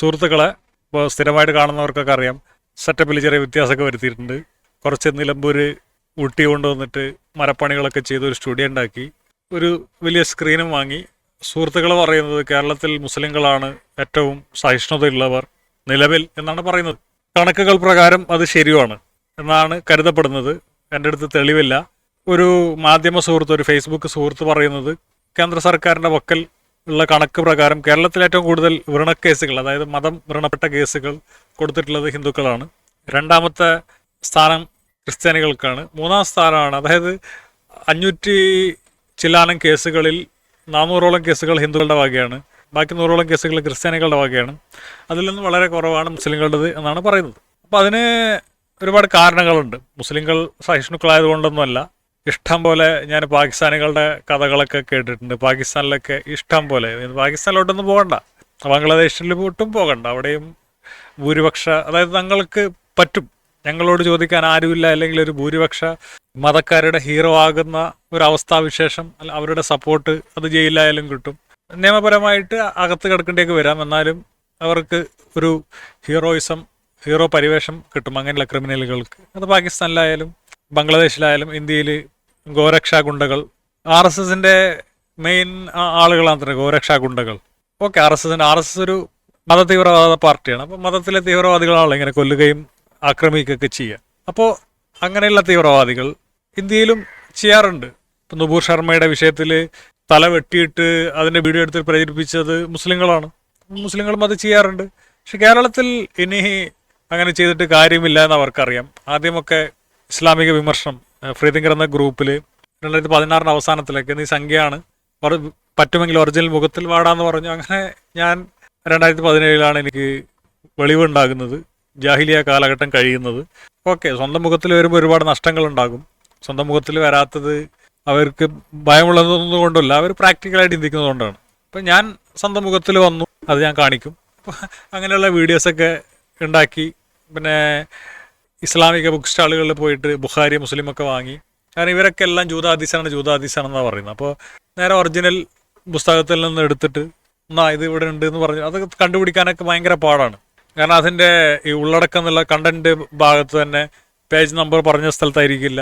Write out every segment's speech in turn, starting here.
സുഹൃത്തുക്കളെ ഇപ്പോൾ സ്ഥിരമായിട്ട് കാണുന്നവർക്കൊക്കെ അറിയാം സെറ്റപ്പിൽ ചെറിയ വ്യത്യാസമൊക്കെ വരുത്തിയിട്ടുണ്ട്. കുറച്ച് നിലമ്പൂർ ഊട്ടി കൊണ്ടുവന്നിട്ട് മരപ്പണികളൊക്കെ ചെയ്ത് ഒരു സ്റ്റുഡിയോ ഉണ്ടാക്കി. ഒരു വലിയ സ്ക്രീനും വാങ്ങി. സുഹൃത്തുക്കൾ പറയുന്നത് കേരളത്തിൽ മുസ്ലിങ്ങളാണ് ഏറ്റവും സഹിഷ്ണുതയുള്ളവർ നിലവിൽ എന്നാണ് പറയുന്നത്. കണക്കുകൾ പ്രകാരം അത് ശരിയുമാണ് എന്നാണ് കരുതപ്പെടുന്നത്. എന്റെ അടുത്ത് തെളിവില്ല. ഒരു മാധ്യമ സുഹൃത്ത് ഒരു ഫേസ്ബുക്ക് സുഹൃത്ത് പറയുന്നത് കേന്ദ്ര സർക്കാരിന്റെ വക്കൽ ഉള്ള കണക്ക് പ്രകാരം കേരളത്തിൽ ഏറ്റവും കൂടുതൽ വ്രണക്കേസുകൾ അതായത് മതം വ്രണപ്പെട്ട കേസുകൾ കൊടുത്തിട്ടുള്ളത് ഹിന്ദുക്കളാണ്. രണ്ടാമത്തെ സ്ഥാനം ക്രിസ്ത്യാനികൾക്കാണ്. മൂന്നാം സ്ഥാനമാണ് അതായത് അഞ്ഞൂറ്റി ചില്ലാനം കേസുകളിൽ നാനൂറോളം കേസുകൾ ഹിന്ദുക്കളുടെ വകയാണ്. ബാക്കി നൂറോളം കേസുകൾ ക്രിസ്ത്യാനികളുടെ വകയാണ്. അതിൽ നിന്ന് വളരെ കുറവാണ് മുസ്ലിങ്ങളുടേത് എന്നാണ് പറയുന്നത്. അപ്പോൾ അതിന് ഒരുപാട് കാരണങ്ങളുണ്ട്. മുസ്ലിങ്ങൾ സഹിഷ്ണുക്കളായതുകൊണ്ടൊന്നുമല്ല. ഇഷ്ടം പോലെ ഞാൻ പാകിസ്ഥാനികളുടെ കഥകളൊക്കെ കേട്ടിട്ടുണ്ട്. പാകിസ്ഥാനിലൊക്കെ ഇഷ്ടം പോലെ പാകിസ്ഥാനിലോട്ടൊന്നും പോകണ്ട. ബംഗ്ലാദേശിൽ ഒട്ടും പോകണ്ട. അവിടെയും ഭൂരിപക്ഷ അതായത് തങ്ങൾക്ക് പറ്റും. ഞങ്ങളോട് ചോദിക്കാൻ ആരുമില്ല. അല്ലെങ്കിൽ ഒരു ഭൂരിപക്ഷ മതക്കാരുടെ ഹീറോ ആകുന്ന ഒരു അവസ്ഥാവിശേഷം അവരുടെ സപ്പോർട്ട് അത് ജയിലായാലും കിട്ടും. നിയമപരമായിട്ട് അകത്ത് കിടക്കേണ്ടിയൊക്കെ വരാം. എന്നാലും അവർക്ക് ഒരു ഹീറോയിസം ഹീറോ പരിവേഷം കിട്ടും. അങ്ങനെയുള്ള ക്രിമിനലുകൾക്ക്. അത് പാകിസ്ഥാനിലായാലും ബംഗ്ലാദേശിലായാലും ഇന്ത്യയിൽ ഗോരക്ഷാ ഗുണ്ടകൾ ആർ എസ് എസിന്റെ മെയിൻ ആളുകളാണ് തന്നെ ഗോരക്ഷാ ഗുണ്ടകൾ ഓക്കെ ആർ എസ് എസിന്റെ ആർ എസ് എസ് ഒരു മത തീവ്രവാദ പാർട്ടിയാണ്. അപ്പോൾ മതത്തിലെ തീവ്രവാദികളാണല്ലോ ഇങ്ങനെ കൊല്ലുകയും ആക്രമിക്കുകയൊക്കെ ചെയ്യുക. അപ്പോൾ അങ്ങനെയുള്ള തീവ്രവാദികൾ ഇന്ത്യയിലും ചെയ്യാറുണ്ട്. ഇപ്പം നുപൂർ ശർമ്മയുടെ വിഷയത്തിൽ തല വെട്ടിയിട്ട് അതിന്റെ വീഡിയോ എടുത്ത് പ്രചരിപ്പിച്ചത് മുസ്ലിങ്ങളാണ്. മുസ്ലിങ്ങളും അത് ചെയ്യാറുണ്ട്. പക്ഷെ കേരളത്തിൽ ഇനി അങ്ങനെ ചെയ്തിട്ട് കാര്യമില്ല എന്ന് അവർക്കറിയാം. ആദ്യമൊക്കെ ഇസ്ലാമിക വിമർശനം ഫ്രീതിങ്കർ എന്ന ഗ്രൂപ്പിൽ രണ്ടായിരത്തി പതിനാറിന്റെ അവസാനത്തിലേക്ക് നീ സംഖ്യയാണ് പറ്റുമെങ്കിൽ ഒറിജിനൽ മുഖത്തിൽ വാടാന്ന് പറഞ്ഞു. അങ്ങനെ ഞാൻ രണ്ടായിരത്തി പതിനേഴിലാണ് എനിക്ക് വെളിവുണ്ടാകുന്നത്. ജാഹിലിയ കാലഘട്ടം കഴിയുന്നത്. ഓക്കെ സ്വന്തം മുഖത്തിൽ വരുമ്പോൾ ഒരുപാട് നഷ്ടങ്ങൾ ഉണ്ടാകും സ്വന്തം മുഖത്തിൽ വരാത്തത് അവർക്ക് ഭയമുള്ളതൊന്നും കൊണ്ടല്ല അവർ പ്രാക്ടിക്കലായിട്ട് ചിന്തിക്കുന്നതുകൊണ്ടാണ് അപ്പം ഞാൻ സ്വന്തം മുഖത്തിൽ വന്നു അത് ഞാൻ കാണിക്കും. അങ്ങനെയുള്ള വീഡിയോസൊക്കെ ഉണ്ടാക്കി പിന്നെ ഇസ്ലാമിക ബുക്ക് സ്റ്റാളുകളിൽ പോയിട്ട് ബുഖാരി മുസ്ലിമൊക്കെ വാങ്ങി. കാരണം ഇവരൊക്കെ എല്ലാം ജൂതാദീസാണ് ജൂതാദീസാണെന്നാണ് പറയുന്നത്. അപ്പോൾ നേരെ ഒറിജിനൽ പുസ്തകത്തിൽ നിന്ന് എടുത്തിട്ട് എന്നാ ഇത് ഇവിടെ ഉണ്ട് എന്ന് പറഞ്ഞു. അത് കണ്ടുപിടിക്കാനൊക്കെ ഭയങ്കര പാടാണ്. കാരണം അതിന്റെ ഈ ഉള്ളടക്കം എന്നുള്ള കണ്ടന്റ് ഭാഗത്ത് തന്നെ പേജ് നമ്പർ പറഞ്ഞ സ്ഥലത്തായിരിക്കില്ല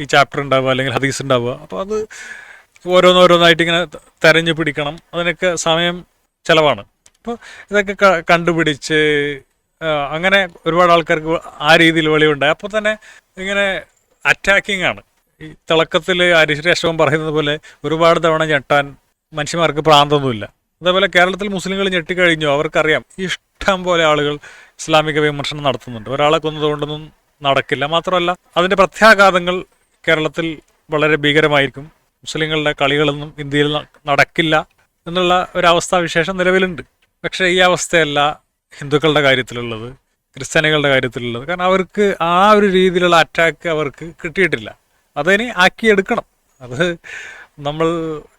ഈ ചാപ്റ്റർ ഉണ്ടാവുക അല്ലെങ്കിൽ ഹദീസ് ഉണ്ടാവുക. അപ്പോൾ അത് ഓരോന്നോരോന്നായിട്ട് ഇങ്ങനെ തെരഞ്ഞു പിടിക്കണം. അതിനൊക്കെ സമയം ചിലവാണ്. അപ്പോൾ ഇതൊക്കെ കണ്ടുപിടിച്ച് അങ്ങനെ ഒരുപാട് ആൾക്കാർക്ക് ആ രീതിയിൽ വെളിവുണ്ടായി. അപ്പോൾ തന്നെ ഇങ്ങനെ അറ്റാക്കിംഗ് ആണ്. ഈ തിളക്കത്തിൽ അരിശ്രേഷ്ഠവൻ പറയുന്നത് പോലെ ഒരുപാട് തവണ ഞെട്ടാൻ മനുഷ്യന്മാർക്ക് പ്രാന്തൊന്നുമില്ല അതേപോലെ കേരളത്തിൽ മുസ്ലിങ്ങൾ ഞെട്ടിക്കഴിഞ്ഞു. അവർക്കറിയാം ഇഷ്ടം പോലെ ആളുകൾ ഇസ്ലാമിക വിമർശനം നടത്തുന്നുണ്ട്. ഒരാളെ കൊന്നതുകൊണ്ടൊന്നും നടക്കില്ല. മാത്രമല്ല അതിന്റെ പ്രത്യാഘാതങ്ങൾ കേരളത്തിൽ വളരെ ഭീകരമായിരിക്കും. മുസ്ലിങ്ങളുടെ കളികളൊന്നും ഇന്ത്യയിൽ നടക്കില്ല എന്നുള്ള ഒരവസ്ഥാവിശേഷം നിലവിലുണ്ട്. പക്ഷേ ഈ അവസ്ഥയല്ല ഹിന്ദുക്കളുടെ കാര്യത്തിലുള്ളത് ക്രിസ്ത്യാനികളുടെ കാര്യത്തിലുള്ളത്. കാരണം അവർക്ക് ആ ഒരു രീതിയിലുള്ള അറ്റാക്ക് അവർക്ക് കിട്ടിയിട്ടില്ല. അതിനി ആക്കിയെടുക്കണം. അത് നമ്മൾ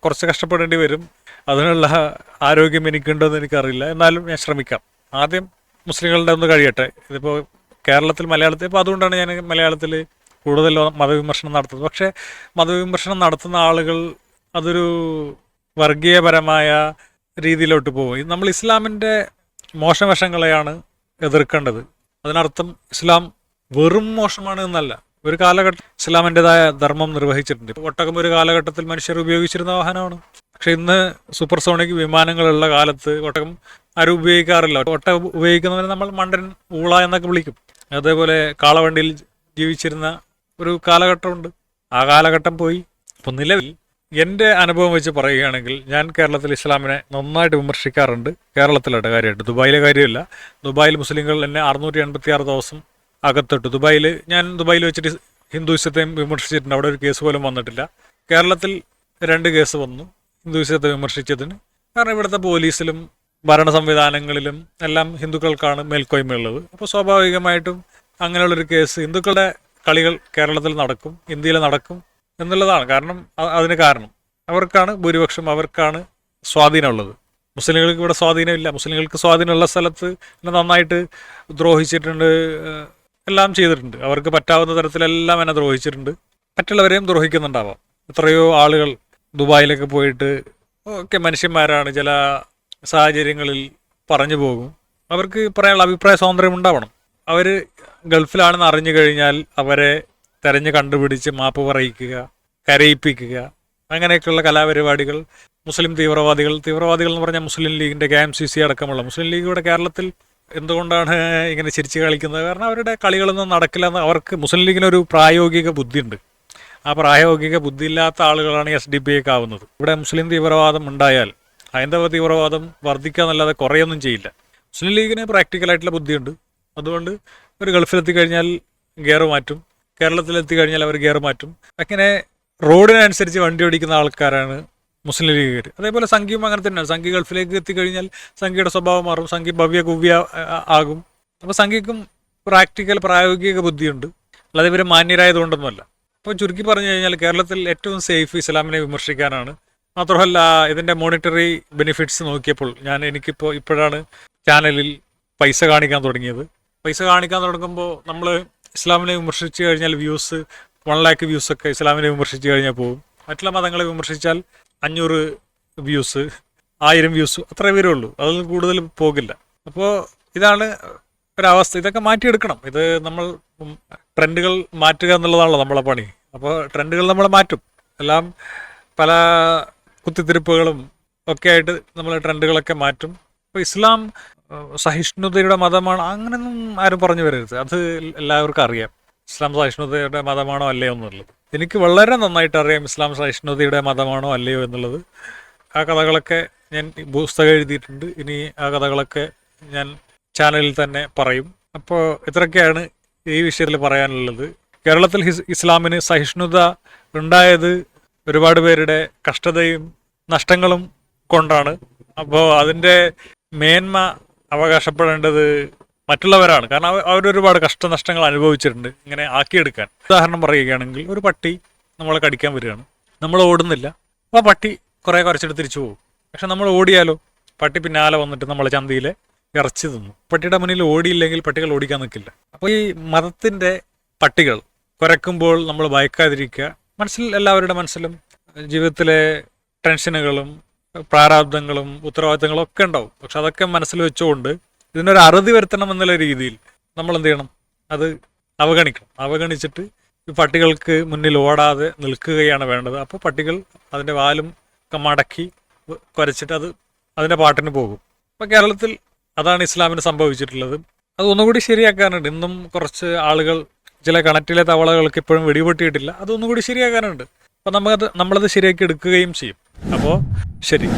കുറച്ച് കഷ്ടപ്പെടേണ്ടി വരും. അതിനുള്ള ആരോഗ്യം എനിക്കുണ്ടോ എന്ന് എനിക്കറിയില്ല. എന്നാലും ഞാൻ ശ്രമിക്കാം. ആദ്യം മുസ്ലിങ്ങളുടെ ഒന്ന് കഴിയട്ടെ. ഇതിപ്പോൾ കേരളത്തിൽ മലയാളത്തിൽ ഇപ്പോൾ അതുകൊണ്ടാണ് ഞാൻ മലയാളത്തിൽ കൂടുതൽ മതവിമർശനം നടത്തുന്നത്. പക്ഷേ മതവിമർശനം നടത്തുന്ന ആളുകൾ അതൊരു വർഗീയപരമായ രീതിയിലോട്ട് പോകും നമ്മൾ ഇസ്ലാമിന്റെ മോശവശങ്ങളെയാണ് എതിർക്കേണ്ടത്. അതിനർത്ഥം ഇസ്ലാം വെറും മോശമാണ് എന്നല്ല. ഒരു കാലഘട്ടം ഇസ്ലാമിന്റെതായ ധർമ്മം നിർവഹിച്ചിട്ടുണ്ട്. ഒട്ടകം ഒരു കാലഘട്ടത്തിൽ മനുഷ്യർ ഉപയോഗിച്ചിരുന്ന വാഹനമാണ്. പക്ഷെ ഇന്ന് സൂപ്പർസോണിക് വിമാനങ്ങളുള്ള കാലത്ത് ഒട്ടകം ആരും ഉപയോഗിക്കാറില്ല. ഒട്ടകം ഉപയോഗിക്കുന്നവരെ നമ്മൾ മണ്ടൻ ഊള എന്നൊക്കെ വിളിക്കും. അതേപോലെ കാളവണ്ടിയിൽ ജീവിച്ചിരുന്ന ഒരു കാലഘട്ടമുണ്ട്. ആ കാലഘട്ടം പോയി. ഇപ്പം നിലവിൽ എന്റെ അനുഭവം വെച്ച് പറയുകയാണെങ്കിൽ ഞാൻ കേരളത്തിൽ ഇസ്ലാമിനെ നന്നായിട്ട് വിമർശിക്കാറുണ്ട്. കേരളത്തിലായിട്ട് കാര്യമായിട്ട്. ദുബായിലെ കാര്യമില്ല. ദുബായിൽ മുസ്ലിങ്ങൾ എന്നെ അറുന്നൂറ്റി എൺപത്തി ആറ് ദിവസം അകത്തിട്ടു. ദുബായിൽ ഞാൻ ദുബായിൽ വെച്ചിട്ട് ഹിന്ദുയിസത്തെയും വിമർശിച്ചിട്ടുണ്ട്. അവിടെ ഒരു കേസ് പോലും വന്നിട്ടില്ല. കേരളത്തിൽ രണ്ട് കേസ് വന്നു ഹിന്ദുയിസത്തെ വിമർശിച്ചതിന്. കാരണം ഇവിടുത്തെ പോലീസിലും ഭരണ സംവിധാനങ്ങളിലും എല്ലാം ഹിന്ദുക്കൾക്കാണ് മേൽക്കോയ്മയുള്ളത്. അപ്പോൾ സ്വാഭാവികമായിട്ടും അങ്ങനെയുള്ളൊരു കേസ് ഹിന്ദുക്കളുടെ കളികൾ കേരളത്തിൽ നടക്കും ഇന്ത്യയിൽ നടക്കും. എന്നുള്ളതാണ് കാരണം അതിന് കാരണം. അവർക്കാണ് ഭൂരിപക്ഷം അവർക്കാണ് സ്വാധീനമുള്ളത്. മുസ്ലിങ്ങൾക്ക് ഇവിടെ സ്വാധീനമില്ല. മുസ്ലിങ്ങൾക്ക് സ്വാധീനമുള്ള സ്ഥലത്ത് നന്നായിട്ട് ദ്രോഹിച്ചിട്ടുണ്ട് എല്ലാം ചെയ്തിട്ടുണ്ട്. അവർക്ക് പറ്റാവുന്ന തരത്തിലെല്ലാം എന്നെ ദ്രോഹിച്ചിട്ടുണ്ട്. മറ്റുള്ളവരെയും ദ്രോഹിക്കുന്നുണ്ടാവാം. എത്രയോ ആളുകൾ ദുബായിലൊക്കെ പോയിട്ട് ഒക്കെ മനുഷ്യന്മാരാണ് ചില സാഹചര്യങ്ങളിൽ പറഞ്ഞു പോകും. അവർക്ക് പറയാനുള്ള അഭിപ്രായ സ്വാതന്ത്ര്യം ഉണ്ടാവണം. അവർ ഗൾഫിലാണെന്ന് അറിഞ്ഞു കഴിഞ്ഞാൽ അവരെ തെരഞ്ഞു കണ്ടുപിടിച്ച് മാപ്പ് പറയിക്കുക കരയിപ്പിക്കുക. അങ്ങനെയൊക്കെയുള്ള കലാപരിപാടികൾ മുസ്ലിം തീവ്രവാദികൾ തീവ്രവാദികൾ എന്ന് പറഞ്ഞാൽ മുസ്ലിം ലീഗിന്റെ കെ എം സി സി അടക്കമുള്ള മുസ്ലിം ലീഗ് ഇവിടെ കേരളത്തിൽ എന്തുകൊണ്ടാണ് ഇങ്ങനെ ചിരിച്ച് കളിക്കുന്നത്? കാരണം അവരുടെ കളികളൊന്നും നടക്കില്ലെന്ന് അവർക്ക് മുസ്ലിം ലീഗിനൊരു പ്രായോഗിക ബുദ്ധിയുണ്ട്. ആ പ്രായോഗിക ബുദ്ധി ഇല്ലാത്ത ആളുകളാണ് എസ് ഡി പി ഒക്കെ ആവുന്നത്. ഇവിടെ മുസ്ലിം തീവ്രവാദം ഉണ്ടായാൽ ഹൈന്ദവ തീവ്രവാദം വർദ്ധിക്കുക എന്നല്ലാതെ കുറയൊന്നും ചെയ്യില്ല. മുസ്ലിം ലീഗിന് പ്രാക്ടിക്കലായിട്ടുള്ള ബുദ്ധിയുണ്ട്. അതുകൊണ്ട് ഒരു ഗൾഫിലെത്തി കഴിഞ്ഞാൽ ഗിയർ മാറ്റും. കേരളത്തിലെത്തി കഴിഞ്ഞാൽ അവർ ഗിയർ മാറ്റും. അങ്ങനെ റോഡിനനുസരിച്ച് വണ്ടി ഓടിക്കുന്ന ആൾക്കാരാണ് മുസ്ലിം ലീഗുകാർ. അതേപോലെ സംഘിയും അങ്ങനെ തന്നെയാണ്. സംഘി ഗൾഫിലേക്ക് എത്തിക്കഴിഞ്ഞാൽ സംഘിയുടെ സ്വഭാവം മാറും സംഘി ഭവ്യ കുവ്യ ആകും. അപ്പോൾ സംഘിക്കും പ്രാക്ടിക്കൽ പ്രായോഗിക ബുദ്ധിയുണ്ട്. അല്ലാതെ ഇവർ മാന്യരായതുകൊണ്ടൊന്നുമല്ല. അപ്പോൾ ചുരുക്കി പറഞ്ഞു കഴിഞ്ഞാൽ കേരളത്തിൽ ഏറ്റവും സേഫ് ഇസ്ലാമിനെ വിമർശിക്കാനാണ്. മാത്രമല്ല ഇതിന്റെ മോണിറ്ററി ബെനിഫിറ്റ്സ് നോക്കിയപ്പോൾ ഞാൻ എനിക്കിപ്പോൾ ഇപ്പോഴാണ് ചാനലിൽ പൈസ കാണിക്കാൻ തുടങ്ങിയത്. പൈസ കാണിക്കാൻ തുടങ്ങുമ്പോൾ നമ്മൾ ഇസ്ലാമിനെ വിമർശിച്ചു കഴിഞ്ഞാൽ വ്യൂസ് വൺ ലാക്ക് വ്യൂസ് ഒക്കെ ഇസ്ലാമിനെ വിമർശിച്ചു കഴിഞ്ഞാൽ പോകും. മറ്റുള്ള മതങ്ങളെ വിമർശിച്ചാൽ അഞ്ഞൂറ് വ്യൂസ് ആയിരം വ്യൂസ് അത്രേ ഉള്ളൂ. അതിൽ കൂടുതൽ പോകില്ല. അപ്പോൾ ഇതാണ് ഒരവസ്ഥ. ഇതൊക്കെ മാറ്റിയെടുക്കണം. ഇത് നമ്മൾ ട്രെൻഡുകൾ മാറ്റുക എന്നുള്ളതാണല്ലോ നമ്മളെ പണി. അപ്പോൾ ട്രെൻഡുകൾ നമ്മൾ മാറ്റും. എല്ലാം പല കുത്തിത്തിരിപ്പുകളും ഒക്കെ ആയിട്ട് നമ്മൾ ട്രെൻഡുകളൊക്കെ മാറ്റും. അപ്പോൾ ഇസ്ലാം സഹിഷ്ണുതയുടെ മതമാണ് അങ്ങനെയൊന്നും ആരും പറഞ്ഞു വരരുത്. അത് എല്ലാവർക്കും അറിയാം. ഇസ്ലാം സഹിഷ്ണുതയുടെ മതമാണോ അല്ലയോ എന്നുള്ളത്. എനിക്ക് വളരെ നന്നായിട്ട് അറിയാം ഇസ്ലാം സഹിഷ്ണുതയുടെ മതമാണോ അല്ലയോ എന്നുള്ളത്. ആ കഥകളൊക്കെ ഞാൻ പുസ്തകം എഴുതിയിട്ടുണ്ട്. ഇനി ആ കഥകളൊക്കെ ഞാൻ ചാനലിൽ തന്നെ പറയും. അപ്പോൾ ഇത്രയൊക്കെയാണ് ഈ വിഷയത്തിൽ പറയാനുള്ളത്. കേരളത്തിൽ ഇസ്ലാമിന് സഹിഷ്ണുത ഉണ്ടായത് ഒരുപാട് പേരുടെ കഷ്ടതയും നഷ്ടങ്ങളും കൊണ്ടാണ്. അപ്പോൾ അതിന്റെ മേന്മ അവകാശപ്പെടേണ്ടത് മറ്റുള്ളവരാണ്. കാരണം അവർ ഒരുപാട് കഷ്ടനഷ്ടങ്ങൾ അനുഭവിച്ചിട്ടുണ്ട് ഇങ്ങനെ ആക്കിയെടുക്കാൻ. ഉദാഹരണം പറയുകയാണെങ്കിൽ ഒരു പട്ടി നമ്മളെ കടിക്കാൻ വരികയാണ്. നമ്മൾ ഓടുന്നില്ല. അപ്പോൾ ആ പട്ടി കുറേ കുറച്ചിട്ട് തിരിച്ചു പോകും. പക്ഷെ നമ്മൾ ഓടിയാലോ? പട്ടി പിന്നാലെ വന്നിട്ട് നമ്മളെ ചന്തയിലെ ഇറച്ചി തിന്നു. പട്ടിയുടെ മുന്നിൽ ഓടിയില്ലെങ്കിൽ പട്ടികൾ ഓടിക്കാൻ നിൽക്കില്ല. അപ്പോൾ ഈ മതത്തിന്റെ പട്ടികൾ കുരക്കുമ്പോൾ നമ്മൾ ഭയക്കാതിരിക്കുക. മനസ്സിൽ എല്ലാവരുടെ മനസ്സിലും ജീവിതത്തിലെ ടെൻഷനുകളും പ്രാരാബ്ദങ്ങളും ഉത്തരവാദിത്തങ്ങളും ഒക്കെ ഉണ്ടാവും. പക്ഷെ അതൊക്കെ മനസ്സിൽ വെച്ചുകൊണ്ട് ഇതിനൊരു അറുതി വരുത്തണം എന്നുള്ള രീതിയിൽ നമ്മൾ എന്ത് ചെയ്യണം? അത് അവഗണിക്കണം. അവഗണിച്ചിട്ട് ഈ പട്ടികൾക്ക് മുന്നിൽ ഓടാതെ നിൽക്കുകയാണ് വേണ്ടത്. അപ്പോൾ പട്ടികൾ അതിന്റെ വാലും മടക്കി കുരച്ചിട്ട് അത് അതിന്റെ പാട്ടിന് പോകും. അപ്പോൾ കേരളത്തിൽ അതാണ് ഇസ്ലാമിന് സംഭവിച്ചിട്ടുള്ളത്. അത് ഒന്നുകൂടി ശരിയാക്കാനുണ്ട്. ഇന്നും കുറച്ച് ആളുകൾ ചില കണക്റ്റിലെ തവളകൾക്ക് ഇപ്പോഴും വെടിപൊട്ടിയിട്ടില്ല. അതൊന്നുകൂടി ശരിയാക്കാനുണ്ട്. അപ്പോൾ നമുക്കത് നമ്മളത് ശരിയാക്കി എടുക്കുകയും ചെയ്യും. അപ്പോൾ ശരി.